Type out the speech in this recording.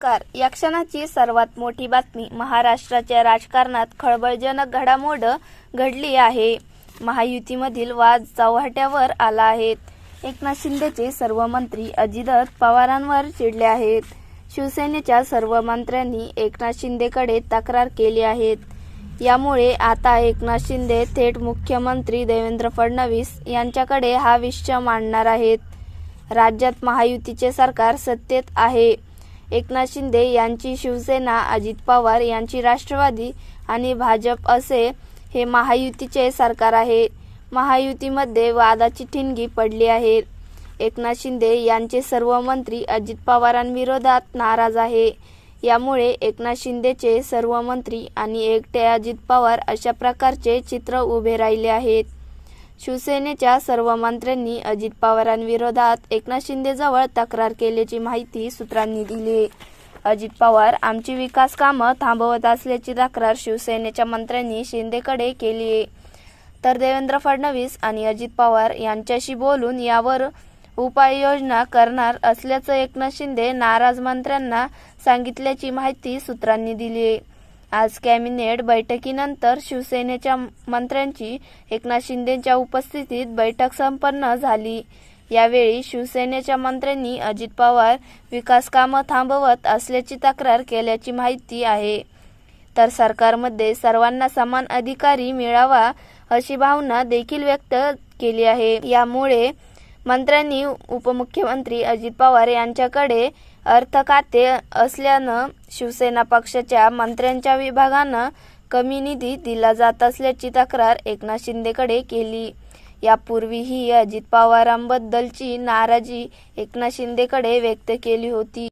नमस्कार या क्षणाची सर्वात मोठी बातमी महाराष्ट्राच्या राजकारणात खळबळजनक घडामोड घडली आहे. महायुतीमधील वाद चव्हाट्यावर आला आहेत एकनाथ शिंदेचे सर्व मंत्री अजित पवारांवर चिडले आहेत. शिवसेनेच्या सर्व मंत्र्यांनी एकनाथ शिंदेकडे तक्रार केली आहेत. यामुळे आता एकनाथ शिंदे थेट मुख्यमंत्री देवेंद्र फडणवीस यांच्याकडे हा विषय मांडणार आहेत. राज्यात महायुतीचे सरकार सत्तेत आहे. एकनाथ शिंदे यांची शिवसेना अजित पवार यांची राष्ट्रवादी आणि भाजप असे हे महायुतीचे सरकार आहे. महायुतीमध्ये वादाची ठिणगी पडली आहे. एकनाथ शिंदे यांचे सर्व मंत्री अजित पवारांविरोधात नाराज आहे. यामुळे एकनाथ शिंदेचे सर्व मंत्री आणि एकटे अजित पवार अशा प्रकारचे चित्र उभे राहिले आहेत. शिवसेनेच्या सर्व मंत्र्यांनी अजित पवारांविरोधात एकनाथ शिंदेजवळ तक्रार केल्याची माहिती सूत्रांनी दिली. अजित पवार आमची विकास कामं थांबवत असल्याची तक्रार शिवसेनेच्या मंत्र्यांनी शिंदेकडे केली. आहे तर देवेंद्र फडणवीस आणि अजित पवार यांच्याशी बोलून यावर उपाययोजना करणार असल्याचं एकनाथ शिंदे नाराज मंत्र्यांना सांगितल्याची माहिती सूत्रांनी दिली. आहे आज कॅबिनेट बैठकीनंतर शिवसेनेच्या मंत्र्यांची एकनाथ शिंदेच्या उपस्थितीत बैठक संपन्न झाली. यावेळी शिवसेनेच्या मंत्र्यांनी अजित पवार विकास कामं थांबवत असल्याची तक्रार केल्याची माहिती आहे. तर सरकारमध्ये सर्वांना समान अधिकारी मिळावा अशी भावना देखील व्यक्त केली आहे. यामुळे मंत्र्यांनी उपमुख्यमंत्री अजित पवार यांच्याकडे अर्थ खाते असल्यानं शिवसेना पक्षाच्या मंत्र्यांच्या विभागानं कमी निधी दिला जात असल्याची तक्रार एकनाथ शिंदेकडे केली. यापूर्वीही अजित पवारांबद्दलची नाराजी एकनाथ शिंदेकडे व्यक्त केली होती.